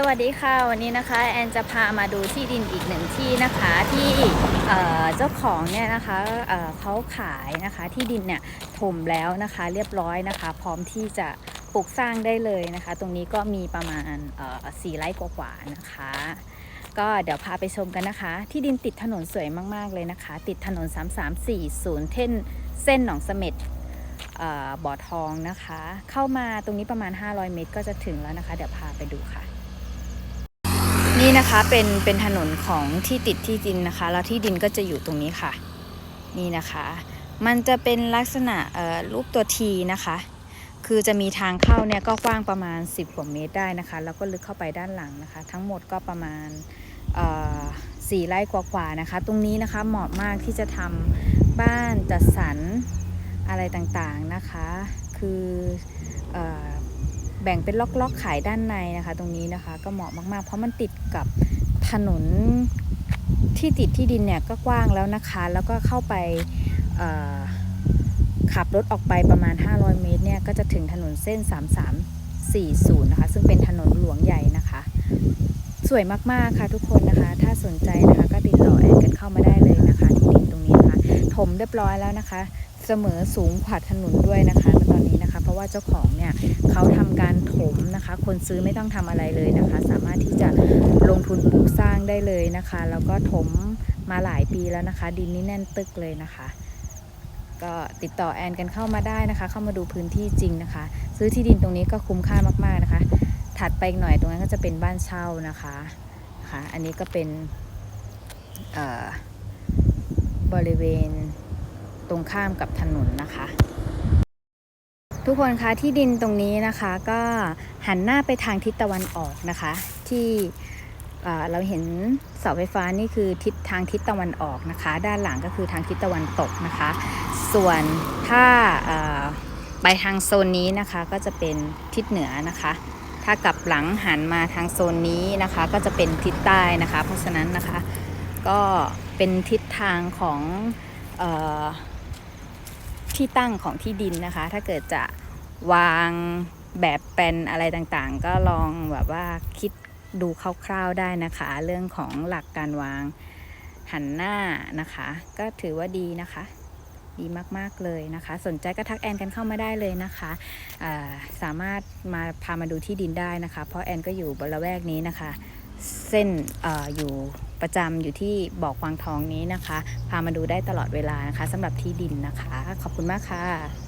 สวัสดีค่ะวันนี้นะคะแอนจะพามาดูที่ดินอีกหนึ่งที่นะคะที่เจ้าของเนี่ยนะคะเเขาขายนะคะที่ดินเนี่ยถมแล้วนะคะเรียบร้อยนะคะ พร้อมที่จะปลูกสร้างได้เลยนะคะ ตรงนี้ก็มีประมาณสี่ไร่กว่าๆนะคะ ก็เดี๋ยวพาไปชมกันนะคะ ที่ดินติดถนนสวยมากๆเลยนะคะ ติดถนน 3340เท่นเส้นหนองเสม็ดบ่อทองนะคะ เข้ามาตรงนี้ประมาณ 500 เมตรก็จะถึงแล้วนะคะ เดี๋ยวพาไปดูค่ะ นี่นะคะเป็นเป็นถนนของที่ติดที่ดินนะคะ แล้วที่ดินก็จะอยู่ตรงนี้ค่ะ นี่นะคะ มันจะเป็นลักษณะรูปตัวทีนะคะ คือจะมีทางเข้าเนี่ยก็กว้างประมาณ 10กว่าเมตรได้นะคะ แล้วก็ลึกเข้าไปด้านหลังนะคะ ทั้งหมดก็ประมาณสี่ไร่กว่าๆนะคะ ตรงนี้นะคะเหมาะมากที่จะทำบ้านจัดสรรอะไรต่างๆนะคะ คืออ แบ่งเป็นล็อกๆขายด้านในนะคะ ตรงนี้นะคะก็เหมาะมากๆ เพราะมันติดกับถนนที่ติดที่ดินเนี่ยก็กว้างแล้วนะคะ แล้วก็เข้าไปขับรถออกไปประมาณ 500 เมตรเนี่ยก็จะถึงถนนเส้น 3340 นะคะ ซึ่งเป็นถนนหลวงใหญ่นะคะ สวยมากๆค่ะทุกคนนะคะ ถ้าสนใจนะคะก็ติดต่อแอนกันเข้ามาได้เลยนะคะที่ดินตรงนี้นะคะ ถมเรียบร้อยแล้วนะคะ เสมอสูงกว่าถนนด้วยนะคะตอนนี้นะคะ เพราะว่าเจ้าของเนี่ยเขาทำการถมนะคะ คนซื้อไม่ต้องทำอะไรเลยนะคะ สามารถที่จะลงทุนปลูกสร้างได้เลยนะคะ แล้วก็ถมมาหลายปีแล้วนะคะ ดินนี่แน่นตึกเลยนะคะ ก็ติดต่อแอนกันเข้ามาได้นะคะ เข้ามาดูพื้นที่จริงนะคะ ซื้อที่ดินตรงนี้ก็คุ้มค่ามากๆนะคะ ถัดไปอีกหน่อยตรงนั้นก็จะเป็นบ้านเช่านะคะค่ะอันนี้ก็เป็นเอ่อบริเวณ ตรงข้ามกับถนนนะคะ ทุกคนคะที่ดินตรงนี้นะคะก็หันหน้าไปทางทิศตะวันออกนะคะ ที่เเราเห็นเสาไฟฟ้านี่คือทิศทางทิศตะวันออกนะคะ ด้านหลังก็คือทางทิศตะวันตกนะคะ ส่วนถ้าไปทางโซนนี้นะคะก็จะเป็นทิศเหนือนะคะ ถ้ากลับหลังหันมาทางโซนนี้นะคะ ก็จะเป็นทิศใต้นะคะ เพราะฉะนั้นนะคะก็เป็นทิศทางของ ที่ตั้งของที่ดินนะคะ ถ้าเกิดจะวางแบบแปลนอะไรต่างๆ ก็ลองแบบว่าคิดดูคร่าวๆได้นะคะ เรื่องของหลักการวางหันหน้านะคะ ก็ถือว่าดีนะคะ ดีมากๆเลยนะคะ สนใจก็ทักแอนกันเข้ามาได้เลยนะคะาสามารถมาพามาดูที่ดินได้นะคะ เพราะแอนก็อยู่บริเวณนี้นะคะ เส้นออยู่ ประจำอยู่ที่บ่อควางทองนี้นะคะ พามาดูได้ตลอดเวลานะคะสำหรับที่ดินนะคะ ขอบคุณมากค่ะ